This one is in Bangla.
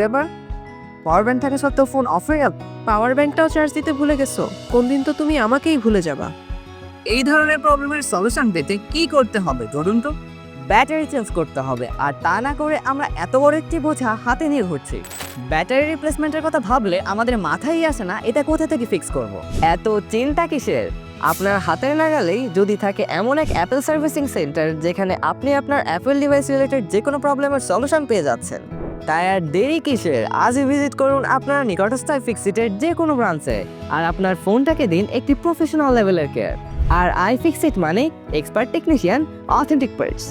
ব্যাপার পাওয়ার ব্যাংক থাকা সত্ত্বেও ফোন অফ হয়ে গেল। পাওয়ার ব্যাংকটাও চার্জ দিতে ভুলে গেছো। কোন দিন তো তুমি আমাকেই ভুলে যাবা। এই ধরনের প্রবলেমের সলিউশন পেতে কি করতে হবে ধরুন তো? ব্যাটারি চেঞ্জ করতে হবে। আর তা না করে আমরা এত বড় একটি বোঝা হাতে নিয়ে ঘুরছি। ব্যাটারি রিপ্লেসমেন্টের কথা ভাবলে আমাদের মাথায় আসে না এটা কোথা থেকে ফিক্স করব। এত চিন্তা কিসের? আপনার হাতের নাগালেই যদি থাকে এমন এক অ্যাপেল সার্ভিসিং সেন্টার যেখানে আপনি আপনার অ্যাপেল ডিভাইস রিলেটেড যে কোনো প্রবলেমের সলিউশন পেয়ে যাচ্ছেন। তাই আর দেরি কিসের? আজই ভিজিট করুন আপনার নিকটস্থ ফিক্সিটের যে কোনো ব্রাঞ্চে আর আপনার ফোনটাকে দিন একটি প্রফেশনাল লেভেলের কেয়ার আর আই ফিক্সিট মানে এক্সপার্ট টেকনিশিয়ান অথেন্টিক পার্টস